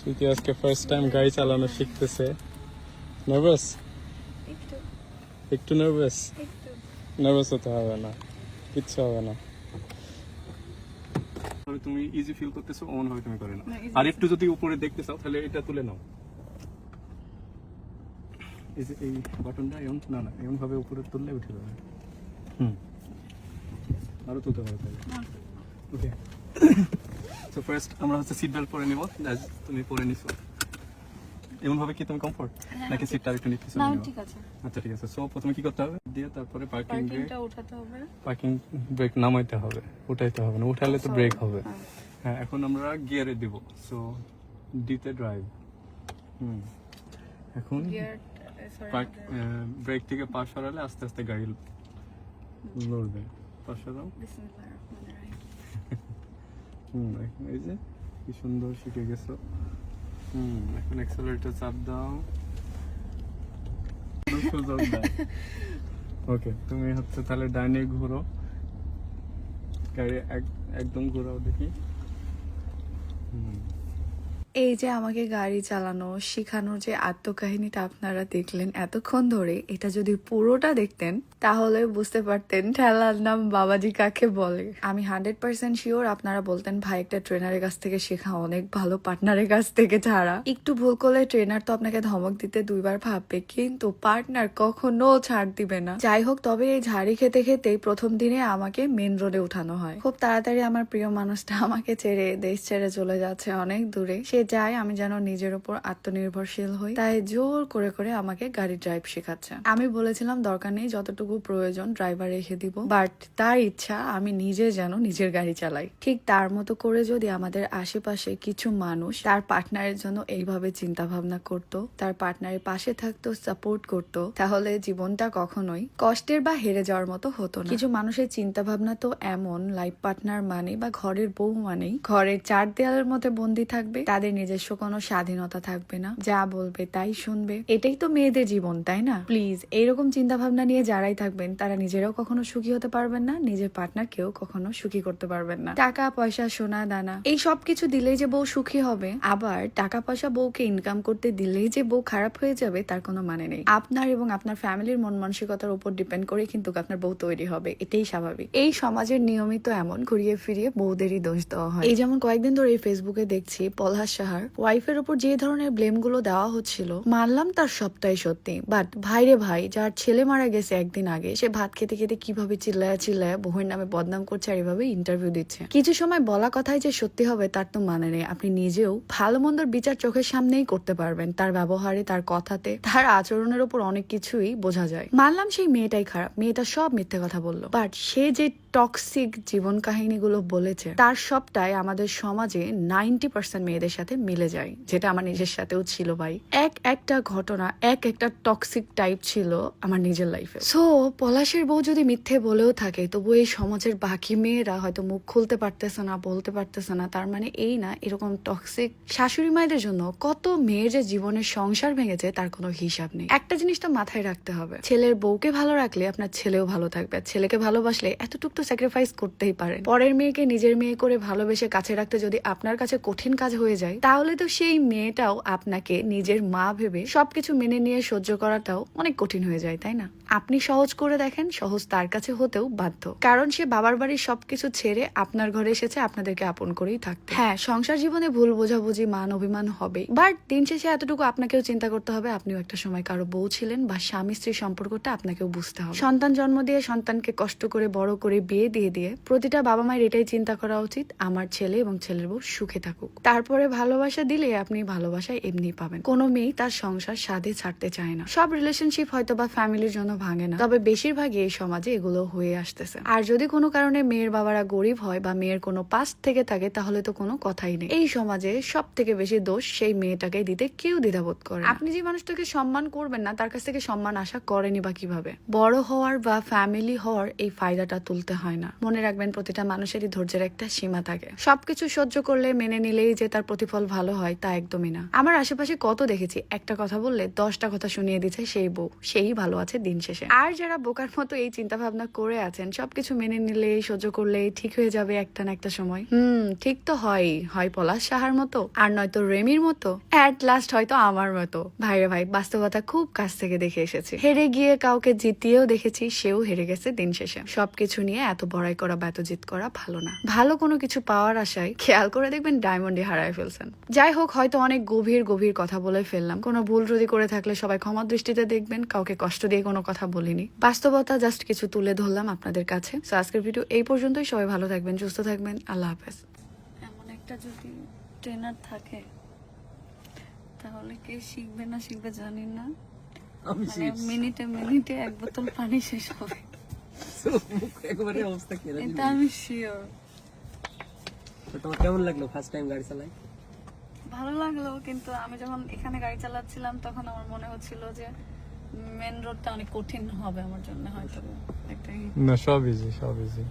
স্মৃতি আজকে first time গাড়ি চালানো শিখতেছে। নার্ভাস একটু। একটু নার্ভাস একটু। নার্ভাস হতে হবে না কিচ্ছু হবে না। তুমি ইজি ফিল করতেছো অমন ভাবে তুমি করে না। না, আর একটু যদি উপরে দেখতে চাও তাহলে এটা তুলে নাও। এই যে এই বাটনটা এমন না না এমন ভাবে উপরে তুললে উঠে যাবে। হুম। আরও তুলতে হবে তাহলে। ওকে সো ফার্স্ট আমরা হচ্ছে সিট বেল্ট পরে নিব। As তুমি পরে নিছো। এমন ভাবে কি তুমি কমফোর্ট নাকি সিটটা একটু নিতে না ঠিক আছে। আচ্ছা ঠিক আছে। সো প্রথমে কি করতে হবে? দিয়ে তারপরে পার্কিং ব্রেক পার্কিংটা উঠাতে হবে পার্কিং ব্রেক নামাইতে হবে উঠাইতে হবে না। উঠালে তো ব্রেক হবে। হ্যাঁ। হ্যাঁ এখন আমরা গিয়ারে দিব। সো ডিতে ড্রাইভ হুম। এখন পার্ক ব্রেক থেকে পা সরালে আস্তে আস্তে গাড়ি লড়বে পা সরাও। বিসমিল্লাহির রহমানির রহিম হুম। এখন এই যে কি সুন্দর শিখে গেছো। হুম এখন অ্যাক্সেলারেটর চাপ দাও। ওকে তুমি হচ্ছে তাহলে ডাইনে ঘুরো। গাড়ি এক- একদম ঘোরাও দেখি। হুম। এই যে আমাকে গাড়ি চালানো, শেখানোর যে আত্মকাহিনীটা আপনারা দেখলেন এতক্ষণ ধরে, এটা যদি পুরোটা দেখতেন, তাহলে বুঝতে পারতেন ঠেলার নাম বাবাজি কাকে বলে। আমি হান্ড্রেড পার্সেন্ট শিওর আপনারা বলতেন, ভাই, একটা ট্রেনারের কাছ থেকে শেখা অনেক ভালো, পার্টনারের কাছ থেকে ছাড়া। একটু ভুল করলে ট্রেনার তো আপনাকে ধমক দিতে দুইবার ভাববে, কিন্তু পার্টনার কখনো ছাড় দিবে না। যাই হোক, তবে এই ঝাড়ি খেতে খেতেই প্রথম দিনে আমাকে মেন রোডে উঠানো হয়। খুব তাড়াতাড়ি আমার প্রিয় মানুষটা আমাকে ছেড়ে, দেশ ছেড়ে চলে যাচ্ছে অনেক দূরে। সে যায়, আমি যেন নিজের উপর আত্মনির্ভরশীল হই। তাই জোর করে করে আমাকে গাড়ি ড্রাইভ শেখাচ্ছে। আমি বলেছিলাম, দরকার নেই, যতটুকু প্রয়োজন ড্রাইভার রেখে দিব। বাট তার ইচ্ছা, আমি নিজে যেন নিজের গাড়ি চালাই। ঠিক তার মতো করে যদি আমাদের আশেপাশে কিছু মানুষ তার পার্টনারের জন্য এইভাবে চিন্তা ভাবনা করত, তার পার্টনারের পাশে থাকতো সাপোর্ট করত, তাহলে জীবনটা কখনোই কষ্টের বা হেরে যাওয়ার মতো হতো না। কিছু মানুষের চিন্তা ভাবনা তো এমন লাইফ পার্টনার মানে বা ঘরের বউ মানেই ঘরের চার দেয়ালের মধ্যে বন্দি থাকবে, তাদের নিজস্ব কোনো স্বাধীনতা থাকবে না। যা বলবে তাই শুনবে। এটাই তো মেয়েদের জীবন, তাই না? প্লিজ এইরকম চিন্তা ভাবনা নিয়ে যারাই থাকবেন, তারা নিজেরাও কখনো সুখী হতে পারবেন না, নিজের পার্টনারকেও কখনো সুখী করতে পারবেন না। টাকা, পয়সা, সোনা, দানা, এই সব কিছু দিলেই যে বউ সুখী হবে, আবার টাকা, পয়সা বউকে ইনকাম করতে দিলেই যে বউ খারাপ হয়ে যাবে, তার কোনো মানে নেই। আপনার এবং আপনার ফ্যামিলির মন মানসিকতার উপর ডিপেন্ড করে কিন্তু আপনার বউ তৈরি হবে, এটাই স্বাভাবিক। এই সমাজের নিয়মিত এমন ঘুরিয়ে ফিরিয়ে বউদেরই দোষ দেওয়া হয়। এই যেমন কয়েকদিন ধরে ফেসবুকে দেখছি পলহাস সাহার ওয়াইফের উপর যে ধরনের ব্লেমগুলো দেওয়া হচ্ছিল, মানলাম তার সবটাই সত্যি। বাট ভাইরে ভাই, যার ছেলে মারা গেছে একদিন আগে, সে ভাত খেতে খেতে কীভাবে চিল্লায়া চিল্লায়া বহুর নামে বদনাম করছে আর এভাবে ইন্টারভিউ দিচ্ছে। কিছু সময় বলা কথাই যে সত্যি হবে তার তো মানে নেই। আপনি নিজেও ভালো মন্দর বিচার চোখের সামনেই করতে পারবেন। তার ব্যবহারে, তার কথাতে, তার আচরণের উপর অনেক কিছুই বোঝা যায়। মানলাম সেই মেয়েটাই খারাপ। মেয়েটা সব মিথ্যে কথা বলল। বাট সে যে টক্সিক জীবন কাহিনীগুলো বলেছে, তার সবটাই আমাদের সমাজে নাইনটি পার্সেন্ট মেয়েদের সাথে মিলে যায়, যেটা আমার নিজের সাথেও ছিল ভাই। এক একটা ঘটনা, এক একটা টক্সিক টাইপ ছিল আমার নিজের লাইফে সো পলাশের বউ যদি মিথ্যে বলেও থাকে তবু এই সমাজের বাকি মেয়েরা হয়তো মুখ খুলতে পারতেছে না, বলতে পারতেছে না, তার মানে এই না, এরকম টক্সিক শাশুড়ি মায়েদের জন্য কত মেয়ের যে জীবনের সংসার ভেঙেছে, তার কোনো হিসাব নেই। একটা জিনিস তো মাথায় রাখতে হবে, ছেলের বউকে ভালো রাখলে আপনার ছেলেও ভালো থাকবে, আর ছেলেকে ভালোবাসলে এতটুকু তো স্যাক্রিফাইস করতেই পারেন। পরের মেয়েকে নিজের মেয়ে করে ভালোবেসে কাছে রাখতে যদি আপনার কাছে কঠিন কাজ হয়ে যায় তাহলে তো সেই মেয়েটাও আপনাকে নিজের মা ভেবে সবকিছু মেনে নিয়ে সহ্য করাটাও অনেক কঠিন হয়ে যায়, তাই না? আপনি সহজ করে দেখেন, সহজ তার কাছে হতেও বাধ্য। কারণ সে বাবার বাড়ির সবকিছু ছেড়ে আপনার ঘরে এসেছে, আপনাদেরকে আপন করেই থাকতে। হ্যাঁ সংসার জীবনে ভুল বোঝাবুঝি, মান অভিমান হবে। বাট দিন শেষে এতটুকু আপনাকেও চিন্তা করতে হবে, আপনিও একটা সময় কারও বউ ছিলেন বা স্বামী স্ত্রীর সম্পর্কটা আপনাকেও বুঝতে হবে। সন্তান জন্ম দিয়ে সন্তানকে কষ্ট করে, বড় করে বিয়ে দিয়ে দিয়ে প্রতিটা বাবা মায়ের এটাই চিন্তা করা উচিত, আমার ছেলে এবং ছেলের বউ সুখে থাকুক। তারপরে ভালোবাসা দিলে আপনি ভালোবাসা এমনি পাবেন। কোনো মেয়ে তার সংসার সাধে ছাড়তে চায় না। সব রিলেশনশিপ হয়তো বা ফ্যামিলির জন্য ভাঙে না। তবে বেশিরভাগই এই সমাজে এগুলো হয়ে আসতেছে। আর যদি কোনো কারণে মেয়ের বাবারা গরিব হয় বা মেয়ের কোনো পাস থেকে থাকে, তাহলে তো কোনো কথাই নেই। এই সমাজে সব থেকে বেশি দোষ সেই মেয়েটাকে দিতে কেউ দ্বিধাবোধ করে আপনি যে মানুষটাকে সম্মান করবেন না, তার কাছ থেকে সম্মান আশা করেনি বা কীভাবে? বড় হওয়ার বা ফ্যামিলি হওয়ার এই ফায়দাটা তুলতে হয় না। মনে রাখবেন, প্রতিটা মানুষেরই ধৈর্যের একটা সীমা থাকে। সবকিছু সহ্য করলে, মেনে নিলেই যে তার প্রতিফল ভালো হয় তা একদমই না। আমার আশেপাশে কত দেখেছি, একটা কথা বললে দশটা কথা শুনিয়ে দিচ্ছে সেই বউ, সেই ভালো আছে দিন শেষে। আর যারা বোকার মতো এই চিন্তা ভাবনা করে আছেন, সবকিছু মেনে নিলেই সহ্য করলেই ঠিক হয়ে যাবে একটা না একটা সময়। হুম, ঠিক তো হয় হয় পলাশ সাহার মতো, আর নয়তো রেমির মতো। অ্যাট লাস্ট হয়তো আমার মতো। ভাইরে ভাই, বাস্তবতা খুব কাছ থেকে দেখে এসেছি। হেরে গিয়ে কাউকে জিতিয়েও দেখেছি, সেও হেরে গেছে দিন শেষে। সবকিছু নিয়ে এত বড়াই করা বা এত জিত করা ভালো না। ভালো কোনো কিছু পাওয়ার আশায় খেয়াল করে দেখবেন ডায়মন্ডে হারায় ফেলছেন যাই হোক হয়তো অনেক গভীর গভীর কথা বলে ফেললাম। কোনো ভুল যদি করে থাকলে সবাই ক্ষমা দৃষ্টিতে দেখবেন কাউকে কষ্ট দিয়ে কোনো কথা বলিনি। বাস্তবতা জাস্ট কিছু তুলে ধরলাম আপনাদের কাছে। তো আজকের ভিডিও এই পর্যন্তই। সবাই ভালো থাকবেন সুস্থ থাকবেন। আল্লাহ হাফেজ। এমন একটা যদি ট্রেনার থাকে তাহলে কে শিখবে না শিখবে জানি না। আমি মানে মিনিটে মিনিটে এক বোতল পানি শেষ হবে। অবস্থা এটা আমি শিওর তোমার কেমন লাগল ফার্স্ট টাইম গাড়ি চালাই ভালো লাগল, কিন্তু আমি যখন এখানে গাড়ি চালাচ্ছিলাম, তখন আমার মনে হচ্ছিল যে মেন রোডটা অনেক কঠিন হবে আমার জন্য হয়তো। একটা না, সব ইজি সব ইজি